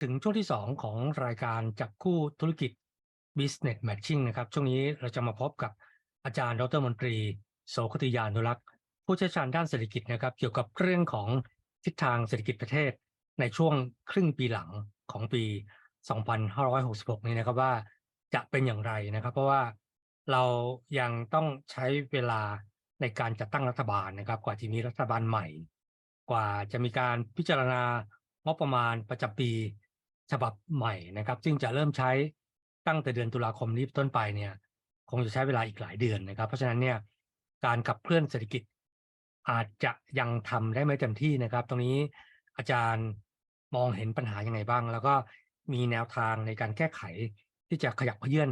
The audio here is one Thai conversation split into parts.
ถึงช่วงที่ 2 ของรายการจับคู่ธุรกิจ Business Matching นะครับ ช่วงนี้เราจะมาพบกับอาจารย์ดรมนตรี โสคติยานุรักษ์ ผู้เชี่ยวชาญด้านเศรษฐกิจนะครับ เกี่ยวกับเรื่องของทิศทางเศรษฐกิจประเทศ ในช่วงครึ่งปีหลังของปี 2566 นี้นะครับว่าจะเป็นอย่างไรนะครับ เพราะว่าเรายังต้องใช้เวลาในการจัดตั้งรัฐบาลนะครับ กว่าจะมีรัฐบาลใหม่ กว่าจะมีการพิจารณางบประมาณประจำปี ฉบับใหม่นะครับ ซึ่งจะเริ่มใช้ตั้งแต่เดือนตุลาคมนี้เป็นต้นไปเนี่ยคงจะใช้เวลาอีกหลายเดือนนะครับ เพราะฉะนั้นเนี่ยการขับเคลื่อนเศรษฐกิจ อาจจะยังทำได้ไม่เต็มที่นะครับ ตรงนี้อาจารย์มองเห็นปัญหายังไงบ้าง แล้วก็มีแนวทางในการแก้ไขที่จะขยับเขยื่อน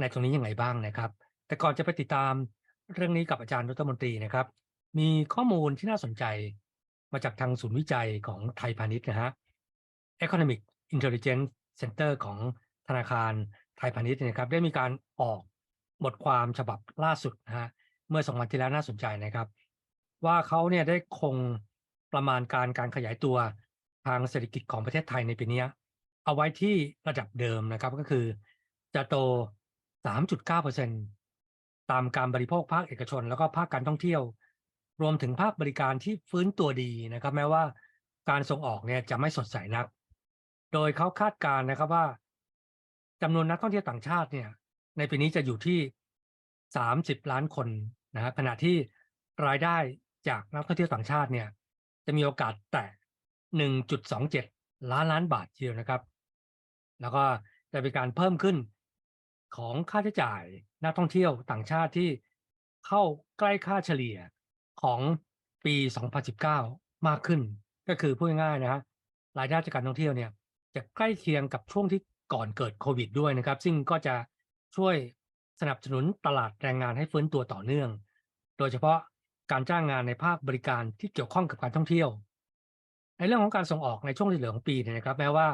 ในตรงนี้ยังไงบ้างนะครับ แต่ก่อนจะไปติดตามเรื่องนี้กับอาจารย์รัฐมนตรีนะครับ มีข้อมูลที่น่าสนใจมาจากทางศูนย์วิจัยของไทยพาณิชย์นะฮะ Economic Intelligence Center ของธนาคารไทยพาณิชย์นะครับได้มีการออกบทความฉบับล่าสุดนะฮะเมื่อสองวันที่แล้วน่าสนใจนะครับ ว่าเขาเนี่ยได้คงประมาณการการขยายตัวทางเศรษฐกิจของประเทศไทยในปีนี้ เอาไว้ที่ระดับเดิมนะครับก็คือจะโต 3.9%ตามการบริโภคภาคเอกชน แล้วก็ภาคการท่องเที่ยว รวมถึงภาคบริการที่ฟื้นตัวดีนะครับ แม้ว่าการส่งออกเนี่ยจะไม่สดใสนัก โดยเขาคาดการณ์นะครับว่าจำนวนนักท่องเที่ยวต่างชาติเนี่ย ในปีนี้จะอยู่ที่30ล้านคนนะฮะขณะที่รายได้จากนักท่องเที่ยวต่างชาติเนี่ย จะมีโอกาสแตะ1.27ล้านล้านบาททีเดียวนะครับ แล้วก็จะเป็นการเพิ่มขึ้นของค่าใช้จ่ายนักท่องเที่ยวต่างชาติที่เข้าใกล้ค่าเฉลี่ยของปี 2019 มากขึ้น ก็คือพูดง่ายๆนะฮะรายได้จากการท่องเที่ยวเนี่ย จะใกล้เคียงกับช่วงที่ก่อนเกิดโควิดด้วยนะครับ ซึ่งก็จะช่วยสนับสนุนตลาดแรงงานให้ฟื้นตัวต่อเนื่อง โดยเฉพาะการจ้างงานในภาคบริการที่เกี่ยวข้องกับการท่องเที่ยว ในเรื่องของการส่งออกในช่วงที่เหลือของปีเนี่ยนะครับ แม้ว่า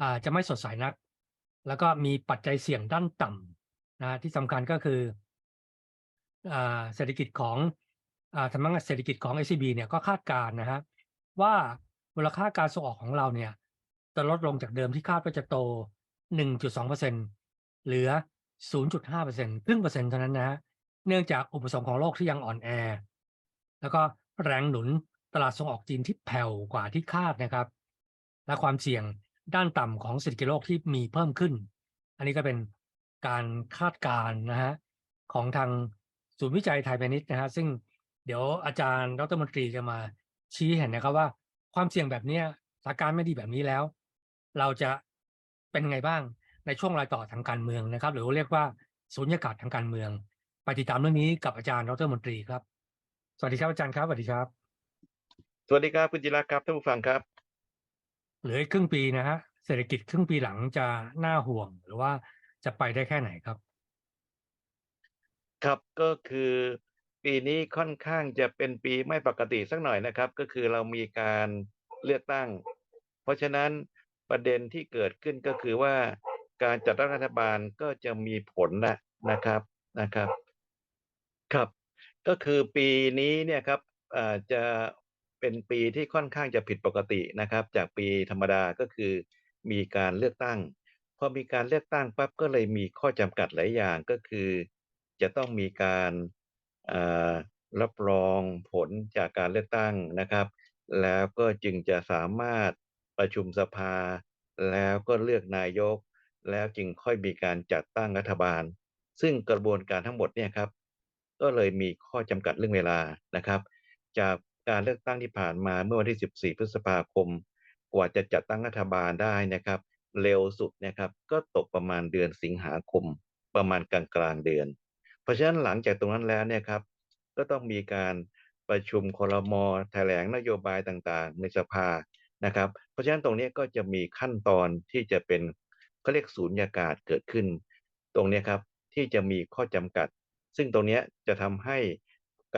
อาจะไม่สดใสนัก แล้วก็มีปัจจัยเสี่ยงด้านต่ำนะที่สำคัญก็คืออเศรษฐกิจของอ่าทางานเศรษฐกิจของ SCB เนี่ยก็คาดการณ์นะฮะว่ามูลค่าการส่งออกของเราเนี่ย จะลดลงจากเดิมที่คาดว่าจะโต 1.2%เหลือ 0.5%ครึ่งเปอร์เซ็นต์เท่านั้นนะฮะเนื่องจากอุปสงค์ของโลกที่ยังอ่อนแอ แล้วก็แรงหนุนตลาดส่งออกจีนที่แผ่วกว่าที่คาดนะครับ และความเสี่ยงด้านต่ำของเศรษฐกิจโลกที่มีเพิ่มขึ้น อันนี้ก็เป็นการคาดการณ์นะฮะของทางศูนย์วิจัยไทยพาณิชย์นะฮะซึ่งเดี๋ยวอาจารย์ดรมนตรีจะมาชี้เห็นนะครับว่า ความเสี่ยงแบบนี้สถานการณ์ไม่ดีแบบนี้แล้ว เราจะเป็นไงบ้างในช่วงรอยต่อทางการเมืองนะครับ หรือเรียกว่าสุญญากาศทางการเมืองไปติดตามเรื่องนี้กับอาจารย์ดรมนตรีครับ สวัสดีครับอาจารย์ครับสวัสดีครับ สวัสดีครับคุณจิรักษ์ครับท่านผู้ฟังครับเหลืออีกครึ่งปีนะฮะเศรษฐกิจครึ่งปีหลังจะน่าห่วงหรือว่าจะไปได้แค่ไหนครับ ครับก็คือปีนี้ค่อนข้างจะเป็นปีไม่ปกติสักหน่อยนะครับ ก็คือเรามีการเลือกตั้ง เพราะฉะนั้น ประเด็นที่เกิดขึ้นก็คือว่าการจัดตั้งรัฐบาลก็จะมีผลนะนะครับนะครับครับ ก็คือปีนี้เนี่ยครับจะเป็นปีที่ค่อนข้างจะผิดปกตินะครับ จากปีธรรมดาก็คือมีการเลือกตั้งพอมีการเลือกตั้งปั๊บก็เลยมีข้อจำกัดหลายอย่างก็คือ จะต้องมีการรับรองผลจากการเลือกตั้งนะครับ แล้วก็จึงจะสามารถ ประชุมสภา แล้วก็เลือกนายก แล้วจึงค่อยมีการจัดตั้งรัฐบาล ซึ่งกระบวนการทั้งหมดเนี่ยครับ ก็เลยมีข้อจำกัดเรื่องเวลานะครับ จากการเลือกตั้งที่ผ่านมาเมื่อวันที่ 14 พฤษภาคม กว่าจะจัดตั้งรัฐบาลได้นะครับ เร็วสุดนะครับก็ตกประมาณเดือนสิงหาคม ประมาณกลางกลางเดือน เพราะฉะนั้นหลังจากตรงนั้นแล้วเนี่ยครับ ก็ต้องมีการประชุมครมอแถลงนโยบายต่างๆ ในสภา นะครับ เพราะฉะนั้นตรงนี้ก็จะมีขั้นตอนที่จะเป็นเขาเรียกศูนยากาศเกิดขึ้น ตรงนี้ครับที่จะมีข้อจำกัด ซึ่งตรงนี้จะทำให้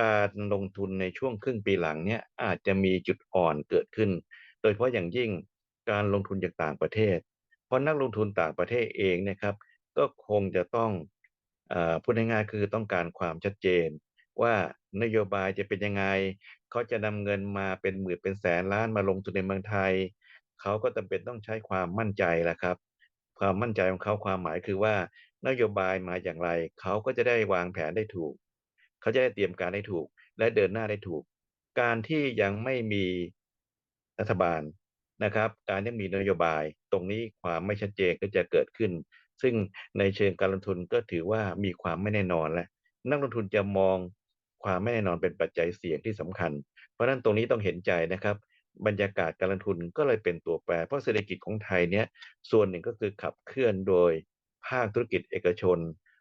การลงทุนในช่วงครึ่งปีหลังเนี้ยอาจจะมีจุดอ่อนเกิดขึ้น โดยเฉพาะอย่างยิ่งการลงทุนจากต่างประเทศ เพราะนักลงทุนต่างประเทศเองนะครับ ก็คงจะต้องอ่อพูดง่ายๆคือต้องการความชัดเจน ว่านโยบายจะเป็นยังไง เขาจะนำเงินมาเป็นหมื่นเป็นแสนล้านมาลงทุนในเมืองไทย เขาก็จำเป็นต้องใช้ความมั่นใจแหละครับ ความมั่นใจของเขาความหมายคือว่านโยบายมาอย่างไร เขาก็จะได้วางแผนได้ถูก เขาจะได้เตรียมการได้ถูก และเดินหน้าได้ถูก การที่ยังไม่มีรัฐบาลนะครับ การที่มีนโยบาย ตรงนี้ความไม่ชัดเจนก็จะเกิดขึ้น ซึ่งในเชิงการลงทุนก็ถือว่ามีความไม่แน่นอนและนักลงทุนจะมอง ความไม่แน่นอนเป็นปัจจัยเสี่ยงที่สำคัญ เพราะฉะนั้นตรงนี้ต้องเห็นใจนะครับ บรรยากาศการลงทุนก็เลยเป็นตัวแปร เพราะเศรษฐกิจของไทยเนี่ยส่วนหนึ่งก็คือขับเคลื่อนโดยภาคธุรกิจเอกชน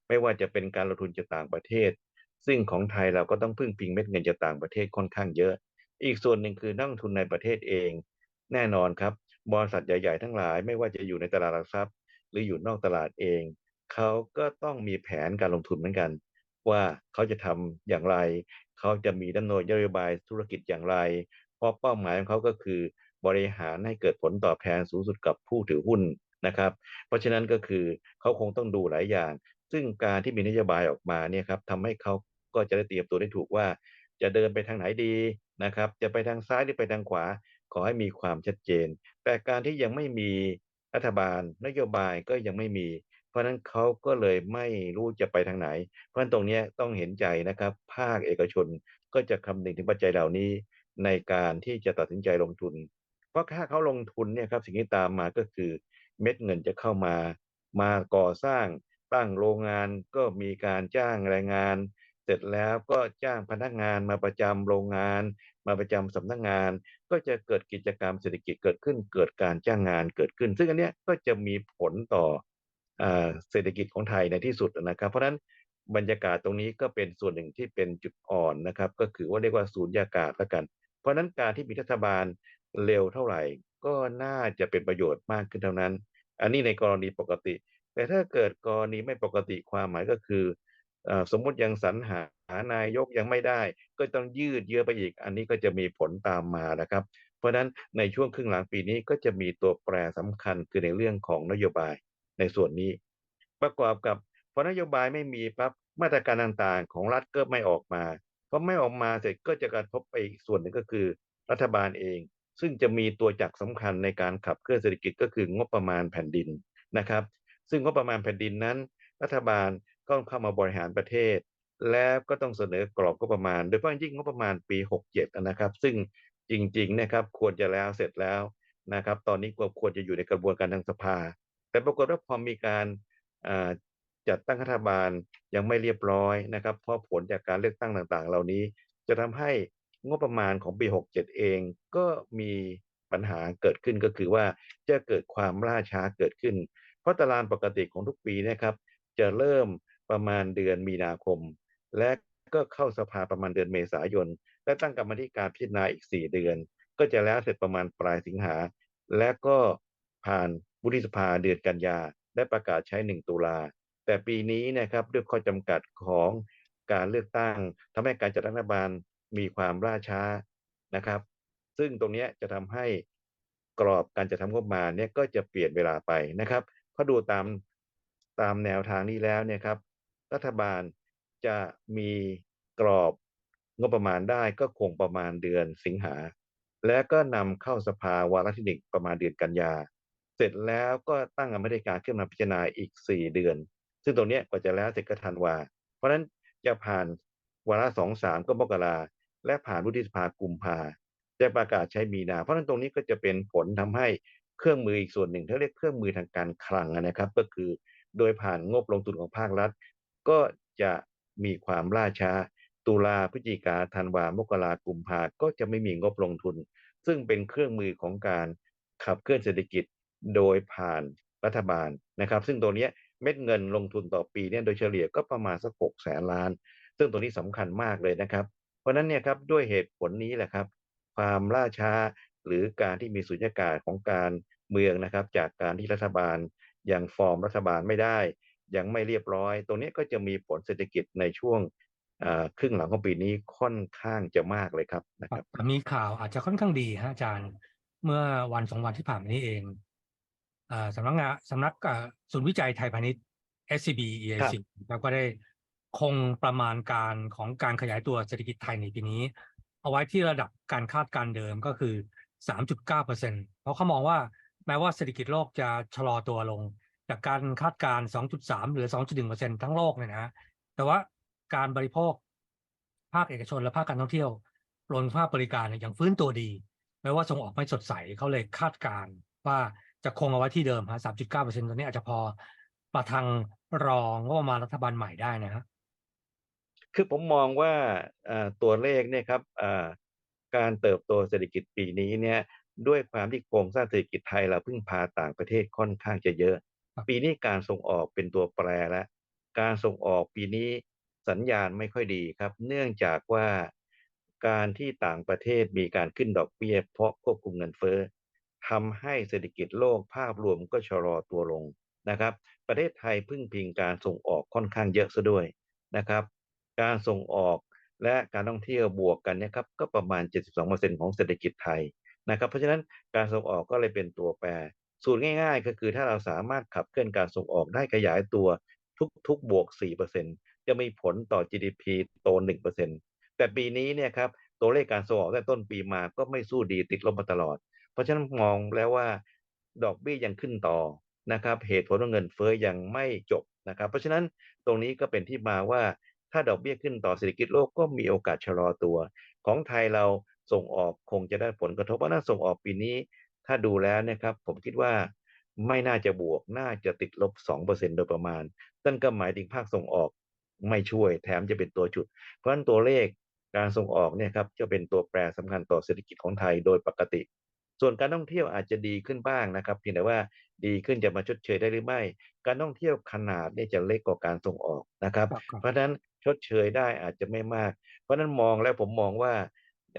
ไม่ว่าจะเป็นการลงทุนจากต่างประเทศ ซึ่งของไทยเราก็ต้องพึ่งพิงเม็ดเงินจากต่างประเทศค่อนข้างเยอะ อีกส่วนหนึ่งคือนักลงทุนในประเทศเอง แน่นอนครับบริษัทใหญ่ ๆ ทั้งหลาย ไม่ว่าจะอยู่ในตลาดหลักทรัพย์ หรืออยู่นอกตลาดเอง เขาก็ต้องมีแผนการลงทุนเหมือนกัน ว่าเขาจะทำอย่างไร เขาจะมีดำเนินนโยบายธุรกิจอย่างไร เพราะเป้าหมายของเขาก็คือบริหารให้เกิดผลตอบแทนสูงสุดกับผู้ถือหุ้นนะครับ เพราะฉะนั้นก็คือเขาคงต้องดูหลายอย่าง ซึ่งการที่มีนโยบายออกมาเนี่ยครับทำให้เขาก็จะได้เตรียมตัวได้ถูกว่า จะเดินไปทางไหนดีนะครับ จะไปทางซ้ายหรือไปทางขวา ขอให้มีความชัดเจน แต่การที่ยังไม่มีรัฐบาลนโยบายก็ยังไม่มี เพราะฉะนั้นเขาก็เลยไม่รู้จะไปทางไหน เพราะนั้นตรงนี้ต้องเห็นใจนะครับ ภาคเอกชนก็จะคำนึงถึงปัจจัยเหล่านี้ในการที่จะตัดสินใจลงทุน เพราะถ้าเขาลงทุนเนี่ยครับสิ่งที่ตามมาก็คือเม็ดเงินจะเข้ามา มาก่อสร้างตั้งโรงงานก็มีการจ้างแรงงาน เสร็จแล้วก็จ้างพนักงานมาประจำโรงงาน มาประจำสำนักงาน ก็จะเกิดกิจกรรมเศรษฐกิจเกิดขึ้น เกิดการจ้างงานเกิดขึ้น ซึ่งอันเนี้ยก็จะมีผลต่อ เศรษฐกิจของไทยในที่สุดนะครับ เพราะฉะนั้นบรรยากาศตรงนี้ก็เป็นส่วนหนึ่งที่เป็นจุดอ่อนนะครับ ก็คือว่าเรียกว่าศูนยากาศแล้วกัน เพราะฉะนั้นการที่มีรัฐบาลเร็วเท่าไหร่ ก็น่าจะเป็นประโยชน์มากขึ้นเท่านั้น อันนี้ในกรณีปกติ แต่ถ้าเกิดกรณีไม่ปกติความหมายก็คืออสมมุติยังสรรหานายกยังไม่ได้ ก็ต้องยืดเยื้อไปอีก อันนี้ก็จะมีผลตามมานะครับ เพราะฉะนั้นในช่วงครึ่งหลังปีนี้ก็จะมีตัวแปรสำคัญคือในเรื่องของนโยบาย ในส่วนนี้ ประกอบกับพอนโยบายไม่มีปั๊บมาตรการต่างๆ ของรัฐก็ไม่ออกมาพอไม่ออกมาเสร็จก็จะกระทบไปอีกส่วนหนึ่งก็คือ รัฐบาลเอง ซึ่งจะมีตัวจักรสำคัญในการขับเคลื่อนเศรษฐกิจก็คืองบประมาณแผ่นดินนะครับ ซึ่งงบประมาณแผ่นดินนั้น รัฐบาลก็เข้ามาบริหารประเทศ แล้วก็ต้องเสนอกรอบงบประมาณ โดยเฉพาะยิ่งงบประมาณปี 67 นะครับ ซึ่งจริงๆนะครับควรจะแล้วเสร็จแล้วนะครับ ตอนนี้ก็ควรจะอยู่ในกระบวนการทางสภา แต่ปรากฏว่าพอมีการจัดตั้งรัฐบาลยังไม่เรียบร้อยนะครับ เพราะผลจากการเลือกตั้งต่างๆ เหล่านี้ จะทำให้งบประมาณของปี 67 เองก็มีปัญหาเกิดขึ้นก็คือว่าจะเกิดความล่าช้าเกิดขึ้น เพราะตารางปกติของทุกปีนะครับ จะเริ่มประมาณเดือนมีนาคม และก็เข้าสภาประมาณเดือนเมษายน และตั้งกรรมธิการพิจารณาอีก 4 เดือน ก็จะแล้วเสร็จประมาณปลายสิงหา และก็ผ่าน วุฒิสภาเดือนกันยาและประกาศใช้ 1 ตุลา แต่ปีนี้นะครับด้วยข้อจำกัดของการเลือกตั้งทำให้การจัดรัฐบาลมีความล่าช้านะครับ ซึ่งตรงนี้จะทำให้กรอบการจัดทำงบมาเนี่ยก็จะเปลี่ยนเวลาไปนะครับเพราะดูตามตามแนวทางนี้แล้วเนี่ยครับ รัฐบาลจะมีกรอบงบประมาณได้ก็คงประมาณเดือนสิงหา และก็นำเข้าสภาวาระที่หนึ่งประมาณเดือนกันยา เสร็จแล้วก็ตั้งกรรมธิการขึ้นมาพิจารณาอีก 4 เดือน ซึ่งตรงนี้กว่าจะแล้วเสร็จก็ธันวา เพราะฉะนั้นจะผ่านวาระสองสามก็มกราและผ่านวุฒิสภากุมภาจะประกาศใช้มีนา เพราะฉะนั้นตรงนี้ก็จะเป็นผลทำให้เครื่องมืออีกส่วนหนึ่งที่เรียกเครื่องมือทางการคลังนะครับ ก็คือโดยผ่านงบลงทุนของภาครัฐ ก็จะมีความล่าช้า ตุลาพฤศจิกาธันวามกรากุมภาก็จะไม่มีงบลงทุน ซึ่งเป็นเครื่องมือของการขับเคลื่อนเศรษฐกิจ โดยผ่านรัฐบาลนะครับ ซึ่งตัวนี้เม็ดเงินลงทุนต่อปีเนี่ยโดยเฉลี่ยก็ประมาณสักหกแสนล้าน ซึ่งตัวนี้สำคัญมากเลยนะครับ เพราะฉะนั้นเนี่ยครับด้วยเหตุผลนี้แหละครับ ความล่าช้าหรือการที่มีสุญญากาศของการเมืองนะครับ จากการที่รัฐบาลยังฟอร์มรัฐบาลไม่ได้ ยังไม่เรียบร้อย ตรงนี้ก็จะมีผลเศรษฐกิจในช่วงครึ่งหลังของปีนี้ค่อนข้างจะมากเลยครับนะครับมีข่าวอาจจะค่อนข้างดีฮะอาจารย์ เมื่อวันสองวันที่ผ่านมานี้เอง สำนักงานสำนักอ่าศูนย์วิจัยไทยพาณิชย์ SCB ครับ EIC แล้วก็ได้คงประมาณการของการขยายตัวเศรษฐกิจไทยในปีนี้ เอาไว้ที่ระดับการคาดการณ์เดิมก็คือ 3.9%เพราะเขามองว่าแม้ว่าเศรษฐกิจโลกจะชะลอตัวลง จากการคาดการณ์2.3 หรือ 2.1%ทั้งโลกเนี่ยนะฮะแต่ว่าการบริโภคภาคเอกชนและภาคการท่องเที่ยวรวมถึงภาคบริการเนี่ยยังฟื้นตัวดี แม้ว่าส่งออกไม่สดใสเขาเลยคาดการณ์ว่า จะคงเอาไว้ที่เดิมฮะ3.9%ตอนนี้อาจจะพอประทังรองงบประมาณรัฐบาลใหม่ได้นะฮะคือผมมองว่าอ่าตัวเลขเนี่ยครับอ่าการเติบโตเศรษฐกิจปีนี้เนี่ยด้วยความที่โครงสร้างเศรษฐกิจไทยเราพึ่งพาต่างประเทศค่อนข้างจะเยอะครับปีนี้การส่งออกเป็นตัวแปรแล้วการส่งออกปีนี้สัญญาณไม่ค่อยดีครับ เนื่องจากว่าการที่ต่างประเทศมีการขึ้นดอกเบี้ยเพราะควบคุมเงินเฟ้อ ทำให้เศรษฐกิจโลกภาพรวมก็ชะลอตัวลงนะครับ ประเทศไทยพึ่งพิงการส่งออกค่อนข้างเยอะซะด้วยนะครับ การส่งออกและการท่องเที่ยวบวกกันเนี่ยครับก็ประมาณ 72%ของเศรษฐกิจไทยนะครับ เพราะฉะนั้นการส่งออกก็เลยเป็นตัวแปร สูตรง่าย ๆ ก็คือถ้าเราสามารถขับเคลื่อนการส่งออกได้ขยายตัวทุกๆบวก 4%จะมีผลต่อ GDP โต 1%แต่ปีนี้เนี่ยครับตัวเลขการส่งออกตั้งต้นปีมาก็ไม่สู้ดีติดลบมาตลอด ราะฉะนั้นมองแล้วว่าดอกเบี้ยยังขึ้นต่อนะครับ เหตุผลว่าเงินเฟ้อยังไม่จบนะครับ เพราะฉะนั้นตรงนี้ก็เป็นที่มาว่าถ้าดอกเบี้ยขึ้นต่อเศรษฐกิจโลกก็มีโอกาสชะลอตัว ของไทยเราส่งออกคงจะได้ผลกระทบเพราะน่าส่งออกปีนี้ ถ้าดูแล้วนะครับ ผมคิดว่าไม่น่าจะบวกน่าจะติดลบ 2%โดยประมาณนั่นก็หมายถึงภาคส่งออกไม่ช่วยแถมจะเป็นตัวจุด เพราะฉะนั้นตัวเลขการส่งออกเนี่ยครับจะเป็นตัวแปรสำคัญต่อเศรษฐกิจของไทยโดยปกติ ส่วนการท่องเที่ยวอาจจะดีขึ้นบ้างนะครับเพียงแต่ว่าดีขึ้นจะมาชดเชยได้หรือไม่ การท่องเที่ยวขนาดเนี่ยจะเล็กกว่าการส่งออกนะครับครับครับ เพราะฉะนั้นชดเชยได้อาจจะไม่มาก เพราะฉะนั้นมองแล้วผมมองว่า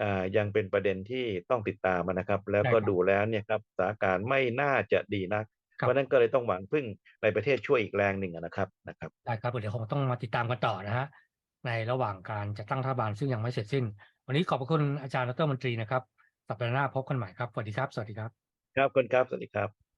อ่ายังเป็นประเด็นที่ต้องติดตามนะครับ แล้วก็ได้ครับดูแล้วเนี่ยครับสถานการณ์ไม่น่าจะดีนักครับเพราะฉะนั้นก็เลยต้องหวังพึ่งในประเทศช่วยอีกแรงหนึ่งอะนะครับนะครับได้ครับเดี๋ยวคงต้องมาติดตามกันต่อนะฮะในระหว่างการจัดตั้งรัฐบาลซึ่งยังไม่เสร็จสิ้น วันนี้ขอบพระคุณอาจารย์ดรมนตรีนะครับ สัปดาห์หน้าพบกันใหม่ครับ สวัสดีครับ สวัสดีครับ ครับคุณครับ สวัสดีครับ